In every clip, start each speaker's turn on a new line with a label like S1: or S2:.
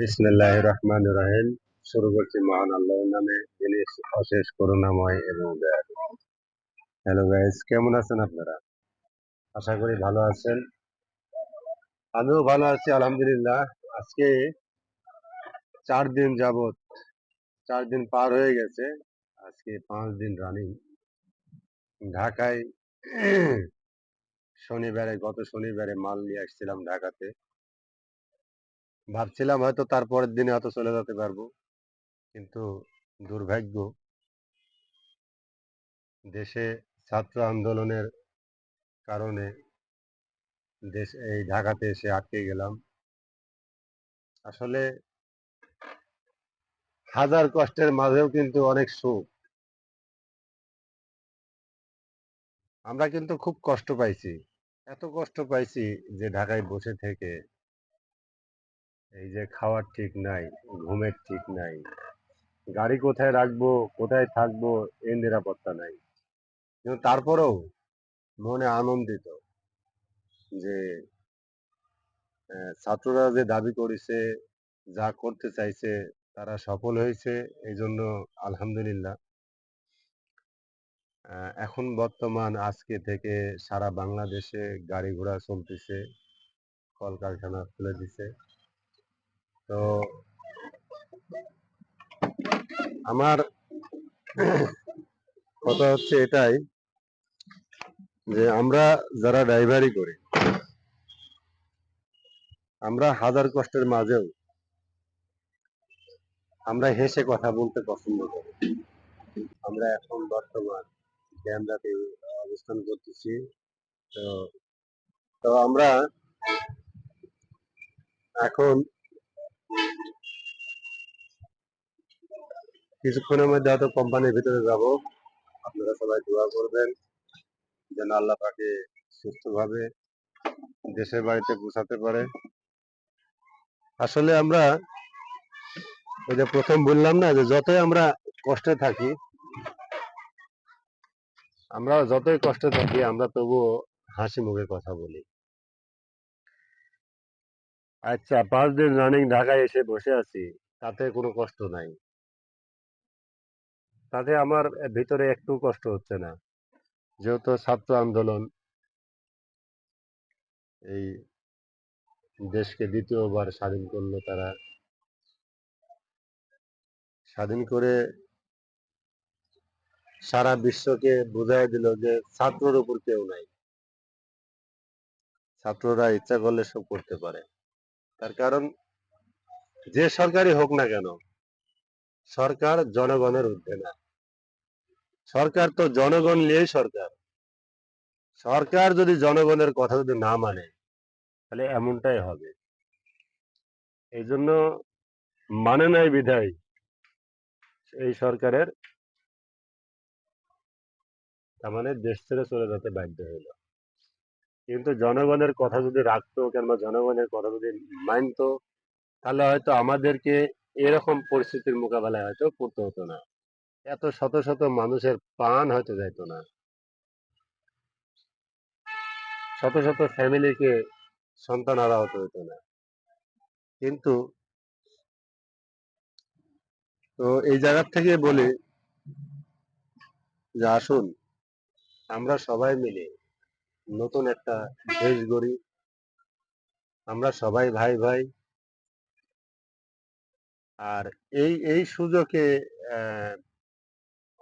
S1: বিসমিল্লাহ রহমান রহিম শুরু মহান আল্লাহর নামে। যিনি অশেষ করুণাময় এবং হ্যালো গাইস কেমন আছেন আপনারা? আশা করি ভালো আছেন। আমিও ভালো আছি, আলহামদুলিল্লাহ। আজকে চার দিন যাবত চার দিন পার হয়ে গেছে। আজকে পাঁচ দিন রানিং ঢাকায়, শনিবারে, গত শনিবারে মাল নিয়ে আসছিলাম ঢাকাতে। ভাবছিলাম হয়তো তারপরের দিনে হয়তো চলে যেতে পারব। কিন্তু দুর্ভাগ্য দেশে ছাত্র আন্দোলনের কারণে দেশ, এই ঢাকাতে এসে আটকে গেলাম। আসলে হাজার কষ্টের মাঝেও কিন্তু অনেক সুখ। আমরা কিন্তু খুব কষ্ট পাইছি। এত কষ্ট পাইছি যে ঢাকায় বসে থেকে এই যে খাওয়ার ঠিক নাই, ঘুমের ঠিক নাই, গাড়ি কোথায় রাখব, কোথায় থাকব, এই নিরাপত্তা নাই। কিন্তু তারপরেও মনে আনন্দিত যে ছাত্ররা যে দাবি করেছে, যা করতে চাইছে, তারা সফল হয়েছে এই জন্য আলহামদুলিল্লাহ এখন বর্তমান আজকে থেকে সারা বাংলাদেশে গাড়ি ঘোড়া চলতেছে, কলকারখানা খুলে দিছে। তো আমার কথা হচ্ছে এটাই যে আমরা যারা ড্রাইভারি করি, আমরা হাজার কষ্টের মাঝেও আমরা হেসে কথা বলতে পছন্দ করি। আমরা এখন বর্তমান ক্যামেরাতে অবস্থান করতেছি। তো তো আমরা এখন কিছুক্ষণের মধ্যে হয়তো কোম্পানির ভিতরে যাব। আপনারা সবাই দোয়া করবেন যেন আল্লাহ তাকে সুস্থভাবে দেশের বাড়িতে পৌঁছাতে পারে। আসলে আমরা ওই যে প্রথম বললাম না যে যতই আমরা কষ্টে থাকি, আমরা যতই কষ্টে থাকি, আমরা তবুও হাসি মুখে কথা বলি। আচ্ছা পাঁচ দিন রানিং ঢাকায় এসে বসে আছি, তাতে কোনো কষ্ট নাই। তাতে আমার ভিতরে একটু কষ্ট হচ্ছে না। যেহেতু ছাত্র আন্দোলন এই দেশকে দ্বিতীয়বার স্বাধীন করল তারা। স্বাধীন করে সারা বিশ্বকে বুঝাই দিল যে ছাত্রর উপর কেউ নাই। ছাত্ররা ইচ্ছা করলে সব করতে পারে। তার কারণ যে সরকারই হোক না কেন সরকার জনগণের ঊর্ধ্বে না। সরকার তো জনগণ নিয়েই সরকার। সরকার যদি জনগণের কথা যদি না মানে তাহলে এমনটাই হবে। এই জন্য মানে নাই বিধায় এই সরকারের তার মানে দেশ ছেড়ে চলে যেতে বাধ্য হইল। কিন্তু জনগণের কথা যদি রাখতো কিংবা জনগণের কথা যদি মানতো, তাহলে হয়তো আমাদেরকে এরকম পরিস্থিতির মোকাবেলায় হয়তো পড়তে হতো না। এত শত শত মানুষের প্রাণ হয়তো যাইতো না। শত শত ফ্যামিলিকে সন্তান হারা হতে হতো না। কিন্তু তো এই জায়গার থেকে বলি যে আসুন, আমরা সবাই মিলে নতুন একটা দেশ গড়ি। আমরা সবাই ভাই ভাই আর এই এই সুযোগে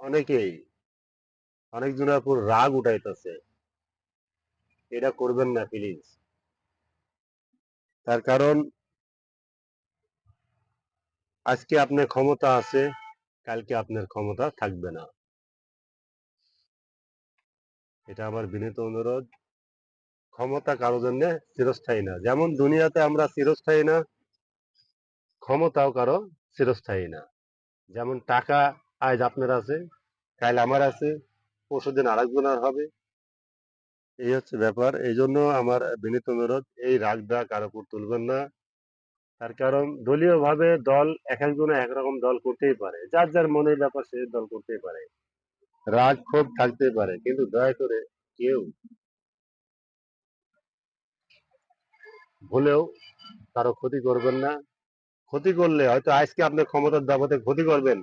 S1: অনেকেই, অনেকজনের উপর রাগ উঠাইতেছে। এটা করবেন না প্লিজ তার কারণ, আজকে আপনার ক্ষমতা আছে, কালকে আপনার ক্ষমতা থাকবে না। এটা আমার বিনীত অনুরোধ। ক্ষমতা কারোর জন্য চিরস্থায়ী না। যেমন দুনিয়াতে আমরা চিরস্থায়ী না, ক্ষমতাও কারও চিরস্থায়ী না। যেমন টাকা আজ আপনার আছে, কাল আমার আছে, পরশুদিন আরেকজনের হবে। এই হচ্ছে ব্যাপার। এই জন্য আমার বিনীত অনুরোধ, এই রাগটা কারও তুলবেন না। তার কারণ দলীয় ভাবে দল এক একজনে একরকম দল করতেই পারে। যার যার মনের ব্যাপার সে দল করতেই পারে। রাগ ক্ষোভ থাকতেই পারে, কিন্তু দয়া করে কেউ ভুলেও কারও ক্ষতি করবেন না। ক্ষতি করলে হয়তো আজকে আপনি ক্ষমতার দাপটে ক্ষতি করবেন।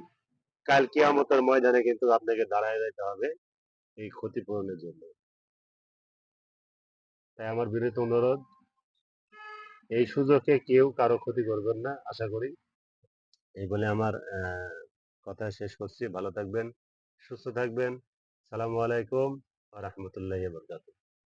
S1: কাল কিয়ামতের ময়দানে কিন্তু আপনাকে দাঁড়ায় যেতে হবে এই ক্ষতিপূরণের জন্য। তাই আমার বিনীত অনুরোধ, এই সুযোগে কেউ কারও ক্ষতি করবেন না, আশা করি। এই বলে আমার কথা শেষ করছি। ভালো থাকবেন, সুস্থ থাকবেন। সালামু আলাইকুম রহমতুল্লাহ বরকাত